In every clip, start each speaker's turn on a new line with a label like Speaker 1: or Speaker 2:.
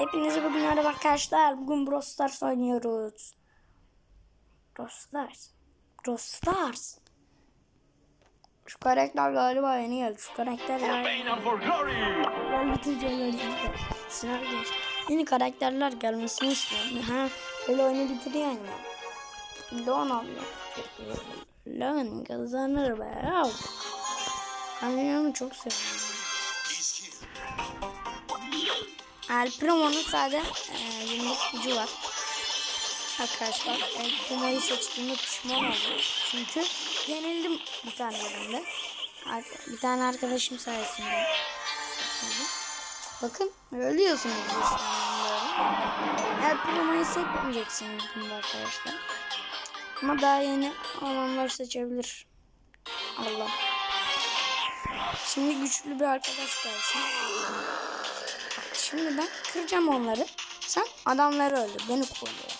Speaker 1: Hepinize bugün merhaba arkadaşlar. Bugün Brawl Stars oynuyoruz. Brawl Stars. Brawl Stars. Şu karakter galiba yeni geldi. Şu karakter! Ben bitireceğim öyle. Sınav geç. Yeni karakterler gelmesini istiyorum. Ha, böyle oyunu bitiriyor yani. Onu alıyor. Lan kazanır be. Ben çok seviyorum. El Primo'nun sadece e, gücü var. Arkadaşlar El Primo'yu seçtiğimde pişman oldum. Çünkü yenildim bir tane yerinde. Bir tane arkadaşım sayesinde. Bakın ölüyorsunuz işte. El Primo'yu seçmeyeceksiniz bunda arkadaşlar. Ama daha yeni olanlar seçebilir. Allah. Şimdi güçlü bir arkadaş gelsin. Şimdi ben kıracağım onları. Sen adamları öldür. Beni koruyor.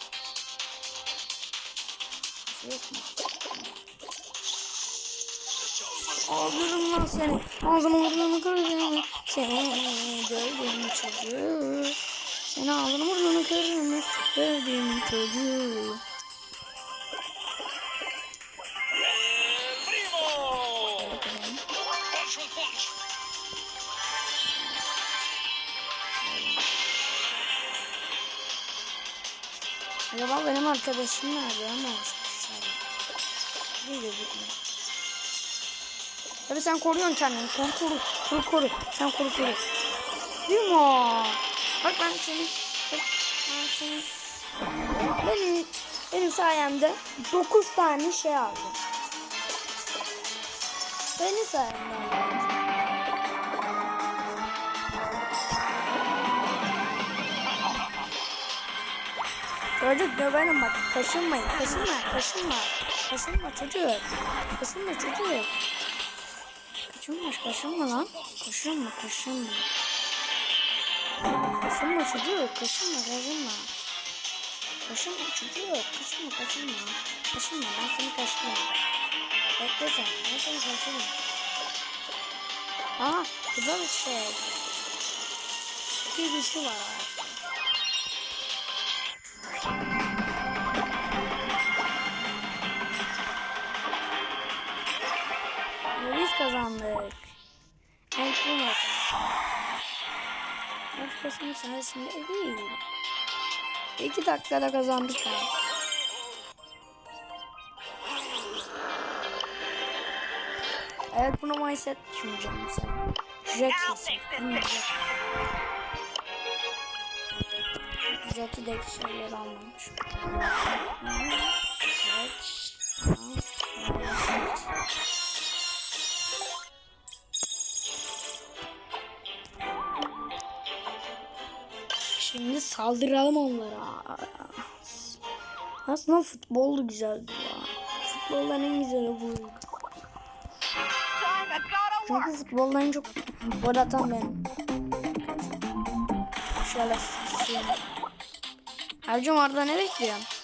Speaker 1: Öldürürüm lan seni. Ağzını burnunu kırarım. Seni gördüğüm çocuğu. Seni ağzını burnunu kırarım. Gördüğüm çocuğu. Acaba benim arkadaşım nerede? Ama Bir gözükmüyor. Tabii sen koruyorsun kendini. Koru koru. Koru koru. Sen koru koru. Değil? Bak ben seni. Bak ben seni. Benim, benim sayemde 9 tane şey aldım. Benim sayemde aldım. Çocuk döverim bak. Kaşınmayın. Kaşınma. Kaşınma. Kaşınma çocuk. Kaşınma çocuk. Kaşınma. Kaşınma lan. Kaşınma. Kaşınma. Kaşınma çocuk. Kaşınma. Kaşınma. Kaşınma çocuk. Kaşınma. Kaşınma. Kaşınma. Ben seni kaşınmam. Bekle sen. Ben seni kaşınmam. Aa. Güzel bir şey. Bir dişi var. Kazandık. En cool maçı. Herkesin sayesinde değil. İki dakikada kazandık ya. Evet bunu mindset düşüneceğim mesela. Jackie. Jackie'deki şeyleri almamış. Şimdi saldıralım onlara. Aslında futbol da güzeldi ya. Futboldan en güzeli bu. Çünkü futboldan en çok gol atan benim. Şöyle. Ercüm orada ne bekliyorsun?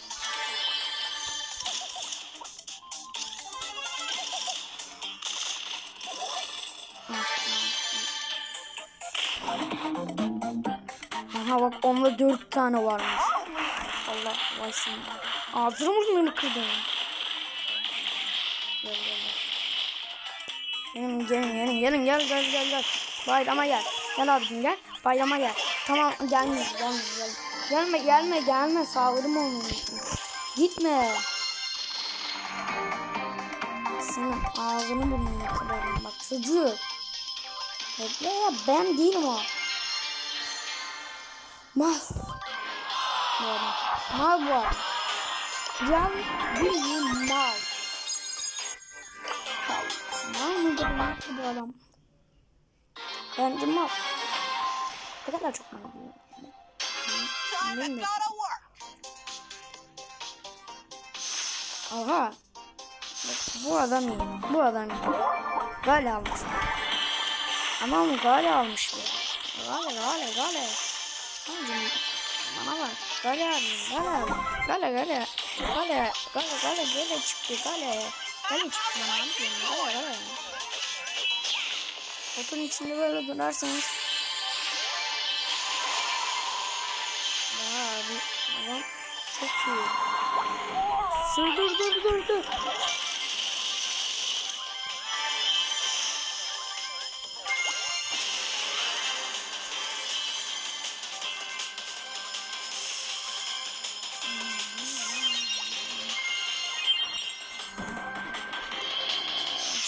Speaker 1: Bak onda dört tane varmış. Allah vay seni. Ağzını burnunu kırdın. Gel gel gel. Gelin gelin gelin gel gel gel gel. Bayrama gel. Gel abicim gel. Bayrama gel. Tamam gelme gelme gel. Gelme gelme gelme sağırım olmuyorsun. Gitme. Senin ağzını burnunu kırarım bak çocuğu. Bekle ya ben değilim o. Mal. Adam. Mal bu adam. Can bildiğin mal. Mal mı dedim bu adam? Bence mal. Ne kadar çok mal bu. Bilmiyorum. Aha. Bu adam iyi. Bu adam iyi. Gale almış. Ama bu gale almış. Gale gale gale. Bana bak. Gale abi, gale abi. Gale gale. Gale, gale, gale, gale çıktı, gale. Gale çıktı, yapayım, gale, gale. Otun içinde böyle durarsanız Adam çok iyi. Dur dur dur dur dur.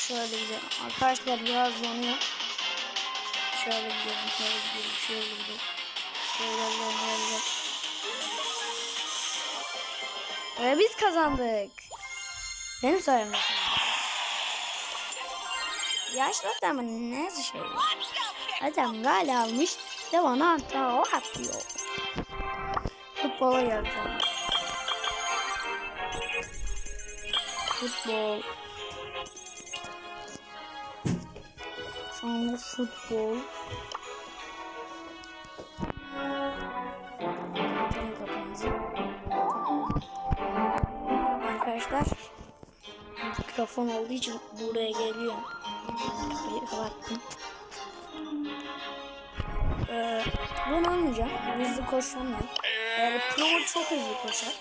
Speaker 1: Şöyle gidelim. Arkadaşlar biraz donuyor. Şöyle gidelim, şöyle gidelim, şöyle gidelim. Şöyle şöyle şöyle. Ve biz kazandık. Benim sayemde. Yaşlı adamın ne şey? Adam gal almış ve bana hatta o atıyor. Futbola geleceğim. Futbol. Şu futbol. Arkadaşlar mikrofon olduğu için buraya geliyor. Kapıyı kapattım. Ee, bunu almayacağım. Hızlı koşamıyor. El Primo çok hızlı koşar.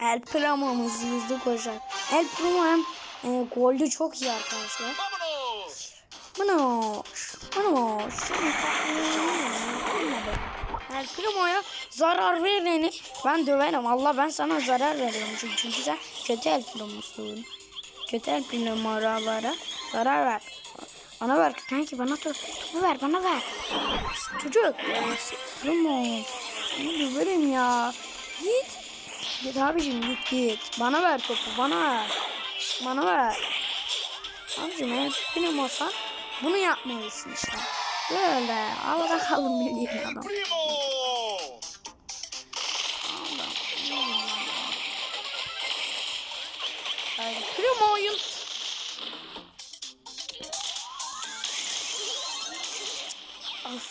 Speaker 1: El Primo'muz hızlı koşar. El Primo hem e, golde çok iyi arkadaşlar. Manoş. Manoş. El Primo'ya zarar vereni ben döverim. Allah ben sana zarar veriyorum. Çünkü, çünkü sen kötü El Primo'sun. Kötü El Primo'lara zarar ver. Bana ver kanki bana to topu ver bana ver. Çocuk. Primo. Seni döverim ya. Git. Git abicim git git. Bana ver topu bana ver. Bana ver. Abicim eğer benim olsa bunu yapmalısın işte. Böyle havada kalın bildiğin adam.
Speaker 2: Primo!
Speaker 1: Oyun. Of.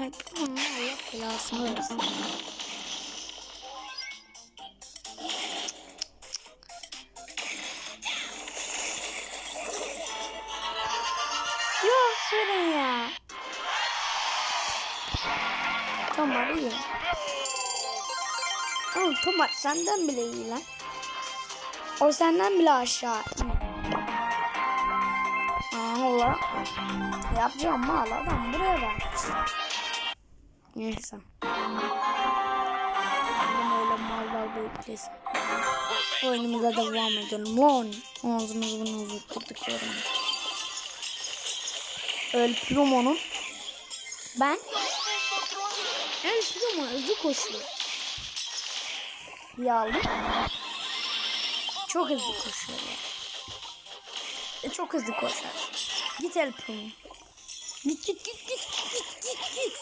Speaker 1: Ay primo Allah belasını versin. Tamam iyi. Ama Tomat senden bile iyi lan. O senden bile aşağı. Allah. Yapacağım mal adam buraya bak. Neyse. Ben öyle mallar beklesin. Oyunumuza devam edelim lan. Ağzınızı bununuzu kırdıklarım. El Primo'nun ben El Primo hızlı koşuyor. Bir aldım. Çok hızlı koşuyor ya. E, çok hızlı koşar. Git El Primo. Git git git git git git git.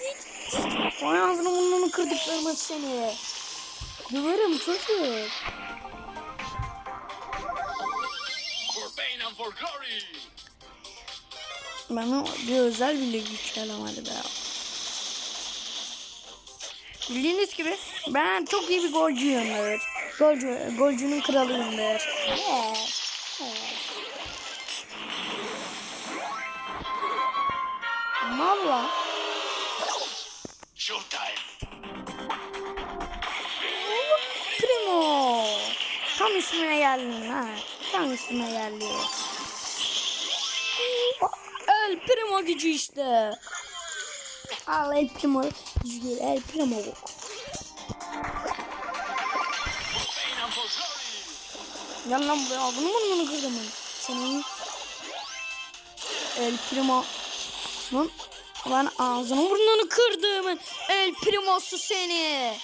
Speaker 1: Git git. Vay ağzını burnunu kırdıklarım seni. Döverim çocuk. Bana bir özel bile güçlenemedi be. Bildiğiniz gibi ben çok iyi bir golcüyümdür. Golcü, golcünün kralıyımdır. Evet. Valla.
Speaker 2: Showtime!
Speaker 1: Primo. Tam üstüme geldin ha. Tam üstüme geldi. El Primo gücü işte. Al El Primo değil. El Primo
Speaker 2: glory!
Speaker 1: Gel lan buraya ağzını burnunu kırdım ben. Senin El Primo'nun ben ağzını burnunu kırdım. El Primo'su seni.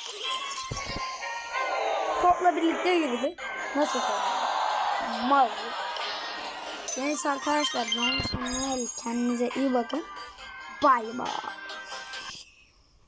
Speaker 1: Topla birlikte girdi. Nasıl top? Mal. Neyse arkadaşlar ben Samuel kendinize iyi bakın. Bay bay.